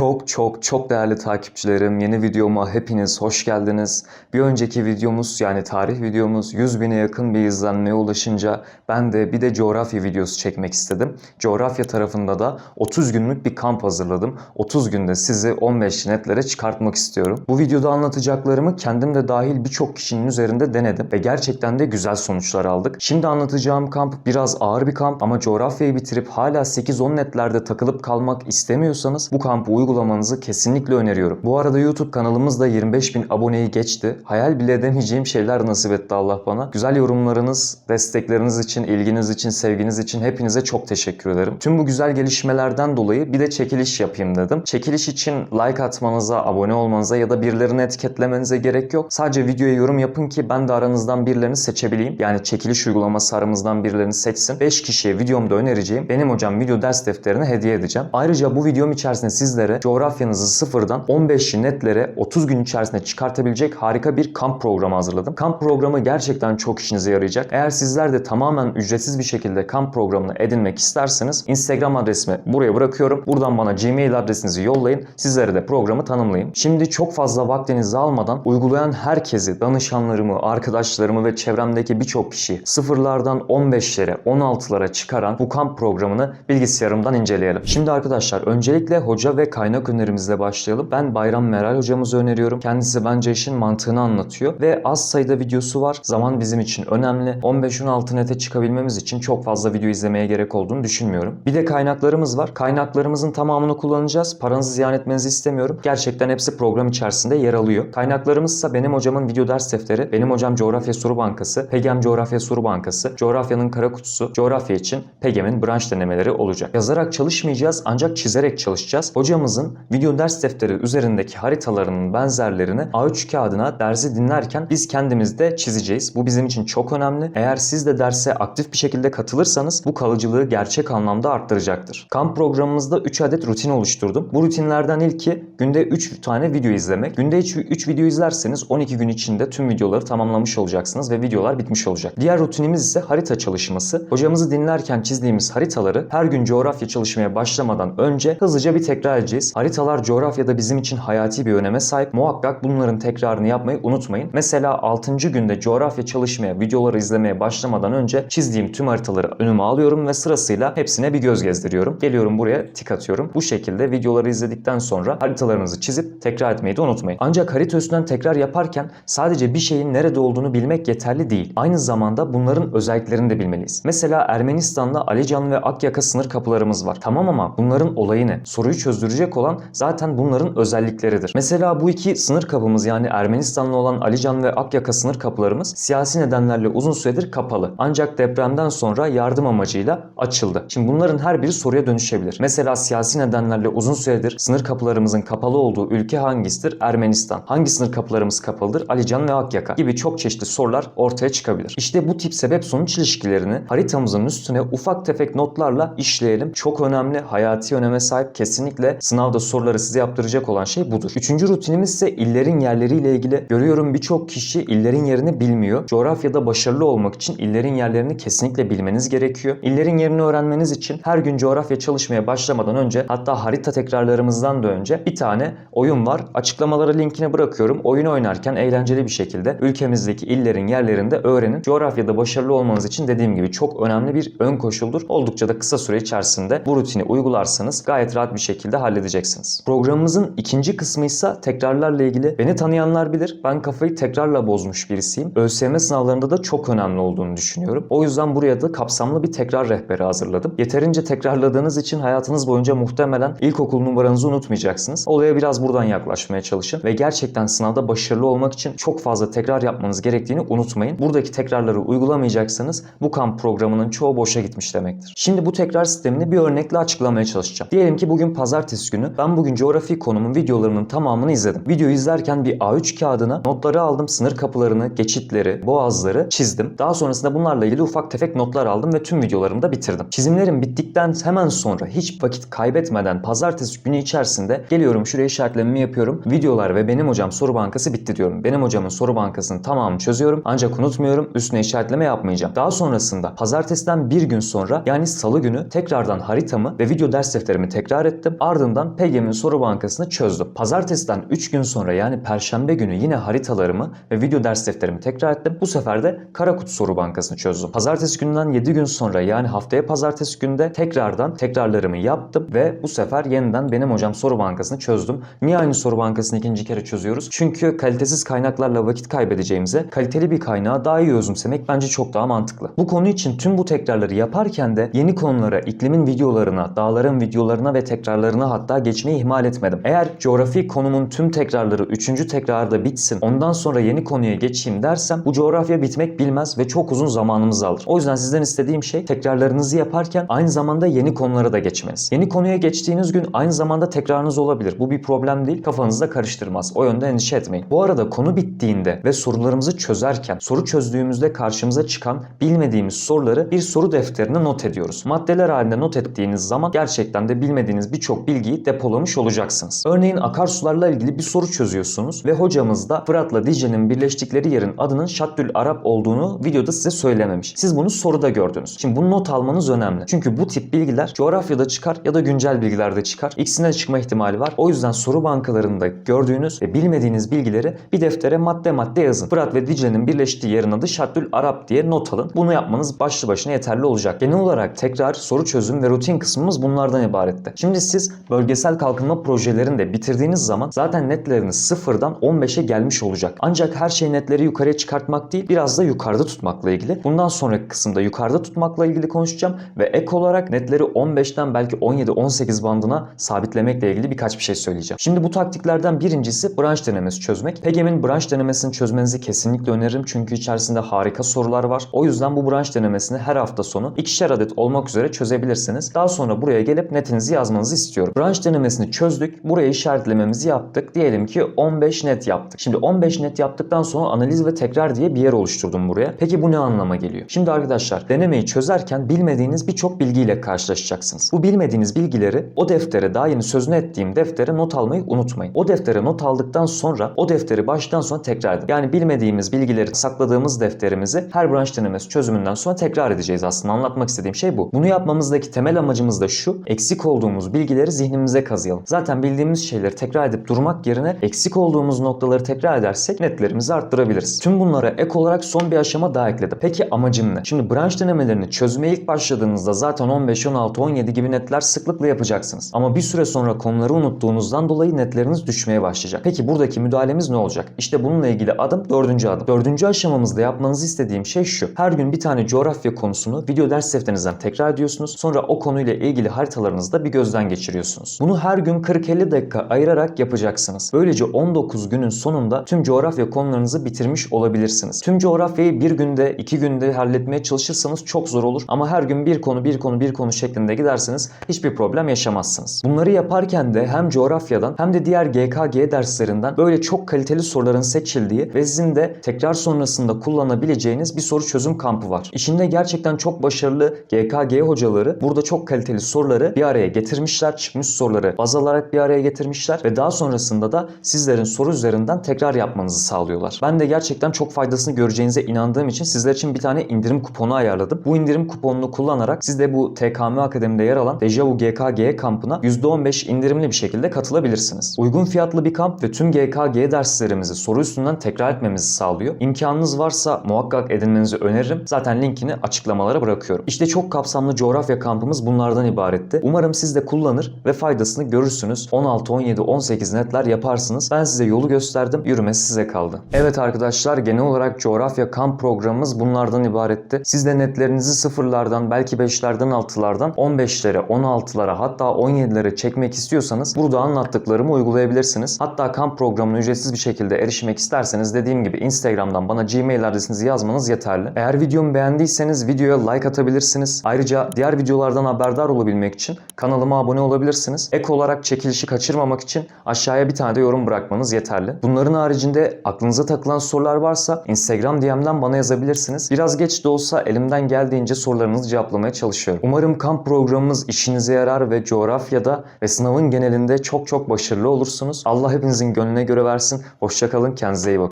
Çok çok çok değerli takipçilerim yeni videoma hepiniz hoş geldiniz. Bir önceki videomuz yani tarih videomuz 100 bine yakın bir izlenmeye ulaşınca ben de bir de coğrafya videosu çekmek istedim. Coğrafya tarafında da 30 günlük bir kamp hazırladım. 30 günde sizi 15 netlere çıkartmak istiyorum. Bu videoda anlatacaklarımı kendim de dahil birçok kişinin üzerinde denedim ve gerçekten de güzel sonuçlar aldık. Şimdi anlatacağım kamp biraz ağır bir kamp ama coğrafyayı bitirip hala 8-10 netlerde takılıp kalmak istemiyorsanız bu kampı uygulamanızı kesinlikle öneriyorum. Bu arada YouTube kanalımızda 25 bin aboneyi geçti. Hayal bile edemeyeceğim şeyler nasip etti Allah bana. Güzel yorumlarınız, destekleriniz için, ilginiz için, sevginiz için hepinize çok teşekkür ederim. Tüm bu güzel gelişmelerden dolayı bir de çekiliş yapayım dedim. Çekiliş için like atmanıza, abone olmanıza ya da birilerini etiketlemenize gerek yok. Sadece videoya yorum yapın ki ben de aranızdan birilerini seçebileyim. Yani çekiliş uygulaması aramızdan birilerini seçsin. 5 kişiye videomda önereceğim benim hocam video ders defterini hediye edeceğim. Ayrıca bu videom içerisinde sizlere coğrafyanızı sıfırdan 15 netlere 30 gün içerisinde çıkartabilecek harika bir kamp programı hazırladım. Kamp programı gerçekten çok işinize yarayacak. Eğer sizler de tamamen ücretsiz bir şekilde kamp programını edinmek isterseniz Instagram adresimi buraya bırakıyorum. Buradan bana Gmail adresinizi yollayın. Sizlere de programı tanımlayayım. Şimdi çok fazla vaktinizi almadan uygulayan herkesi, danışanlarımı, arkadaşlarımı ve çevremdeki birçok kişi sıfırlardan 15'lere, 16'lara çıkaran bu kamp programını bilgisayarımdan inceleyelim. Şimdi arkadaşlar öncelikle hoca ve kaynak önerimizle başlayalım. Ben Bayram Meral hocamızı öneriyorum. Kendisi bence işin mantığını anlatıyor ve az sayıda videosu var. Zaman bizim için önemli. 15-16 nete çıkabilmemiz için çok fazla video izlemeye gerek olduğunu düşünmüyorum. Bir de kaynaklarımız var. Kaynaklarımızın tamamını kullanacağız. Paranızı ziyan etmenizi istemiyorum. Gerçekten hepsi program içerisinde yer alıyor. Kaynaklarımızsa benim hocamın video ders defteri, benim hocam Coğrafya Soru Bankası, PEGEM Coğrafya Soru Bankası, Coğrafyanın Kara Kutusu, Coğrafya için PEGEM'in branş denemeleri olacak. Yazarak çalışmayacağız ancak çizerek çalışacağız. Hocamızın video ders defteri üzerindeki haritalarının benzerlerini A3 kağıdına dersi dinlerken biz kendimiz de çizeceğiz. Bu bizim için çok önemli. Eğer siz de derse aktif bir şekilde katılırsanız bu kalıcılığı gerçek anlamda arttıracaktır. Kamp programımızda 3 adet rutin oluşturdum. Bu rutinlerden ilki günde 3 tane video izlemek. Günde 3 video izlerseniz 12 gün içinde tüm videoları tamamlamış olacaksınız ve videolar bitmiş olacak. Diğer rutinimiz ise harita çalışması. Hocamızı dinlerken çizdiğimiz haritaları her gün coğrafya çalışmaya başlamadan önce hızlıca bir tekrar edeceğiz. Haritalar coğrafyada bizim için hayati bir öneme sahip. Muhakkak bunların tekrarını yapmayı unutmayın. Mesela 6. günde coğrafya çalışmaya, videoları izlemeye başlamadan önce çizdiğim tüm haritaları önüme alıyorum ve sırasıyla hepsine bir göz gezdiriyorum. Geliyorum buraya tik atıyorum. Bu şekilde videoları izledikten sonra haritalarınızı çizip tekrar etmeyi de unutmayın. Ancak harita üstünden tekrar yaparken sadece bir şeyin nerede olduğunu bilmek yeterli değil. Aynı zamanda bunların özelliklerini de bilmeliyiz. Mesela Ermenistan'da Alican ve Akyaka sınır kapılarımız var. Tamam ama bunların olayı ne? Soruyu çözdürecek olan zaten bunların özellikleridir. Mesela bu iki sınır kapımız yani Ermenistan'la olan Alican ve Akyaka sınır kapılarımız siyasi nedenlerle uzun süredir kapalı. Ancak depremden sonra yardım amacıyla açıldı. Şimdi bunların her biri soruya dönüşebilir. Mesela siyasi nedenlerle uzun süredir sınır kapılarımızın kapalı olduğu ülke hangisidir? Ermenistan. Hangi sınır kapılarımız kapalıdır? Alican ve Akyaka gibi çok çeşitli sorular ortaya çıkabilir. İşte bu tip sebep sonuç ilişkilerini haritamızın üstüne ufak tefek notlarla işleyelim. Çok önemli, hayati öneme sahip kesinlikle sınavda soruları size yaptıracak olan şey budur. Üçüncü rutinimiz ise illerin yerleriyle ilgili. Görüyorum birçok kişi illerin yerini bilmiyor. Coğrafyada başarılı olmak için illerin yerlerini kesinlikle bilmeniz gerekiyor. İllerin yerini öğrenmeniz için her gün coğrafya çalışmaya başlamadan önce hatta harita tekrarlarımızdan da önce bir tane oyun var. Açıklamalara linkini bırakıyorum. Oyunu oynarken eğlenceli bir şekilde ülkemizdeki illerin yerlerinde öğrenin. Coğrafyada başarılı olmanız için dediğim gibi çok önemli bir ön koşuldur. Oldukça da kısa süre içerisinde bu rutini uygularsanız gayet rahat bir şekilde halledeceksiniz. Programımızın ikinci kısmı ise tekrarlarla ilgili. Beni tanıyanlar bilir. Ben kafayı tekrarla bozmuş birisiyim. ÖSYM sınavlarında da çok önemli olduğunu düşünüyorum. O yüzden buraya da kapsamlı bir tekrar rehberi hazırladım. Yeterince tekrarladığınız için hayatınız boyunca muhtemelen ilkokul numaranızı unutmayacaksınız. Olaya biraz buradan yaklaşmaya çalışın ve gerçekten sınavda başarılı olmak için çok fazla tekrar yapmanız gerektiğini unutmayın. Buradaki tekrarları uygulamayacaksanız bu kamp programının çoğu boşa gitmiş demektir. Şimdi bu tekrar sistemini bir örnekle açıklamaya çalışacağım. Diyelim ki bugün pazartesi günü ben bugün coğrafi konumun videolarının tamamını izledim. Videoyu izlerken bir A3 kağıdına notları aldım. Sınır kapılarını, geçitleri, boğazları çizdim. Daha sonrasında bunlarla ilgili ufak tefek notlar aldım ve tüm videolarımı da bitirdim. Çizimlerim bittikten hemen sonra hiç vakit kaybetmeden pazartesi günü içerisinde geliyorum şuraya işaretlememi yapıyorum. Videolar ve benim hocam soru bankası bitti diyorum. Benim hocamın soru bankasının tamamını çözüyorum. Ancak unutmuyorum üstüne işaretleme yapmayacağım. Daha sonrasında pazartesiden bir gün sonra yani salı günü tekrardan haritamı ve video ders defterimi tekrar ettim. Ardından tekrardan PGM'in soru bankasını çözdüm. Pazartesiden 3 gün sonra yani perşembe günü yine haritalarımı ve video ders defterimi tekrar ettim. Bu sefer de Karakut soru bankasını çözdüm. Pazartesi gününden 7 gün sonra yani haftaya pazartesi günde tekrardan tekrarlarımı yaptım ve bu sefer yeniden benim hocam soru bankasını çözdüm. Niye aynı soru bankasını ikinci kere çözüyoruz? Çünkü kalitesiz kaynaklarla vakit kaybedeceğimize kaliteli bir kaynağı daha iyi özümsemek bence çok daha mantıklı. Bu konu için tüm bu tekrarları yaparken de yeni konulara, iklimin videolarına, dağların videolarına ve tekrarlarına hatta geçmeyi ihmal etmedim. Eğer coğrafi konumun tüm tekrarları 3. tekrarda bitsin, ondan sonra yeni konuya geçeyim dersem bu coğrafya bitmek bilmez ve çok uzun zamanımızı alır. O yüzden sizden istediğim şey tekrarlarınızı yaparken aynı zamanda yeni konulara da geçmeniz. Yeni konuya geçtiğiniz gün aynı zamanda tekrarınız olabilir. Bu bir problem değil. Kafanızda karıştırmaz. O yönde endişe etmeyin. Bu arada konu bittiğinde ve sorularımızı çözerken soru çözdüğümüzde karşımıza çıkan bilmediğimiz soruları bir soru defterine not ediyoruz. Maddeler halinde not ettiğiniz zaman gerçekten de bilmediğiniz birçok bilgiyi depolamış olacaksınız. Örneğin akarsularla ilgili bir soru çözüyorsunuz ve hocamız da Fırat'la Dicle'nin birleştikleri yerin adının Şaddül Arap olduğunu videoda size söylememiş. Siz bunu soruda gördünüz. Şimdi bunu not almanız önemli. Çünkü bu tip bilgiler coğrafyada çıkar ya da güncel bilgilerde çıkar. İkisine çıkma ihtimali var. O yüzden soru bankalarında gördüğünüz ve bilmediğiniz bilgileri bir deftere madde madde yazın. Fırat ve Dicle'nin birleştiği yerin adı Şaddül Arap diye not alın. Bunu yapmanız başlı başına yeterli olacak. Genel olarak tekrar soru çözüm ve rutin kısmımız bunlardan ibaretti. Şimdi siz bölgesel kalkınma projelerini de bitirdiğiniz zaman zaten netleriniz sıfırdan 15'e gelmiş olacak. Ancak her şey netleri yukarıya çıkartmak değil biraz da yukarıda tutmakla ilgili. Bundan sonraki kısımda yukarıda tutmakla ilgili konuşacağım ve ek olarak netleri 15'ten belki 17-18 bandına sabitlemekle ilgili birkaç bir şey söyleyeceğim. Şimdi bu taktiklerden birincisi branş denemesi çözmek. PEGEM'in branş denemesini çözmenizi kesinlikle öneririm çünkü içerisinde harika sorular var. O yüzden bu branş denemesini her hafta sonu ikişer adet olmak üzere çözebilirsiniz. Daha sonra buraya gelip netinizi yazmanızı istiyorum. Branş denemesini çözdük. Buraya işaretlememizi yaptık. Diyelim ki 15 net yaptık. Şimdi 15 net yaptıktan sonra analiz ve tekrar diye bir yer oluşturdum buraya. Peki bu ne anlama geliyor? Şimdi arkadaşlar denemeyi çözerken bilmediğiniz birçok bilgiyle karşılaşacaksınız. Bu bilmediğiniz bilgileri o deftere daha yeni sözünü ettiğim deftere not almayı unutmayın. O deftere not aldıktan sonra o defteri baştan sona tekrar edin. Yani bilmediğimiz bilgileri sakladığımız defterimizi her branş denemesi çözümünden sonra tekrar edeceğiz aslında. Anlatmak istediğim şey bu. Bunu yapmamızdaki temel amacımız da şu. Eksik olduğumuz bilgileri zihnimize kazıyalım. Zaten bildiğimiz şeyleri tekrar edip durmak yerine eksik olduğumuz noktaları tekrar edersek netlerimizi arttırabiliriz. Tüm bunlara ek olarak son bir aşama daha ekledim. Peki amacım ne? Şimdi branş denemelerini çözmeye ilk başladığınızda zaten 15, 16, 17 gibi netler sıklıkla yapacaksınız. Ama bir süre sonra konuları unuttuğunuzdan dolayı netleriniz düşmeye başlayacak. Peki buradaki müdahalemiz ne olacak? İşte bununla ilgili adım dördüncü adım. Dördüncü aşamamızda yapmanızı istediğim şey şu. Her gün bir tane coğrafya konusunu video ders defterinizden tekrar ediyorsunuz. Sonra o konuyla ilgili haritalarınızda bir gözden geçiriyorsunuz. Bunu her gün 40-50 dakika ayırarak yapacaksınız. Böylece 19 günün sonunda tüm coğrafya konularınızı bitirmiş olabilirsiniz. Tüm coğrafyayı bir günde, iki günde halletmeye çalışırsanız çok zor olur. Ama her gün bir konu, bir konu, bir konu şeklinde giderseniz hiçbir problem yaşamazsınız. Bunları yaparken de hem coğrafyadan hem de diğer GKG derslerinden böyle çok kaliteli soruların seçildiği ve sizin de tekrar sonrasında kullanabileceğiniz bir soru çözüm kampı var. İçinde gerçekten çok başarılı GKG hocaları burada çok kaliteli soruları bir araya getirmişler. Çıkmış soruları baz alarak bir araya getirmişler ve daha sonrasında da sizlerin soru üzerinden tekrar yapmanızı sağlıyorlar. Ben de gerçekten çok faydasını göreceğinize inandığım için sizler için bir tane indirim kuponu ayarladım. Bu indirim kuponunu kullanarak siz de bu TKM Akademi'de yer alan Dejavu GKG kampına %15 indirimli bir şekilde katılabilirsiniz. Uygun fiyatlı bir kamp ve tüm GKG derslerimizi soru üstünden tekrar etmemizi sağlıyor. İmkanınız varsa muhakkak edinmenizi öneririm. Zaten linkini açıklamalara bırakıyorum. İşte çok kapsamlı coğrafya kampımız bunlardan ibaretti. Umarım siz de kullanır ve faydasını görürsünüz. 16, 17, 18 netler yaparsınız. Ben size yolu gösterdim. Yürümesi size kaldı. Evet arkadaşlar genel olarak coğrafya kamp programımız bunlardan ibaretti. Siz de netlerinizi sıfırlardan belki 5'lerden 6'lardan 15'lere, 16'lara hatta 17'lere çekmek istiyorsanız burada anlattıklarımı uygulayabilirsiniz. Hatta kamp programına ücretsiz bir şekilde erişmek isterseniz dediğim gibi Instagram'dan bana Gmail adresinizi yazmanız yeterli. Eğer videomu beğendiyseniz videoya like atabilirsiniz. Ayrıca diğer videolardan haberdar olabilmek için kanalıma abone olabilirsiniz. Ek olarak çekilişi kaçırmamak için aşağıya bir tane de yorum bırakmanız yeterli. Bunların haricinde aklınıza takılan sorular varsa Instagram DM'den bana yazabilirsiniz. Biraz geç de olsa elimden geldiğince sorularınızı cevaplamaya çalışıyorum. Umarım kamp programımız işinize yarar ve coğrafyada ve sınavın genelinde çok çok başarılı olursunuz. Allah hepinizin gönlüne göre versin. Hoşçakalın, kendinize iyi bakın.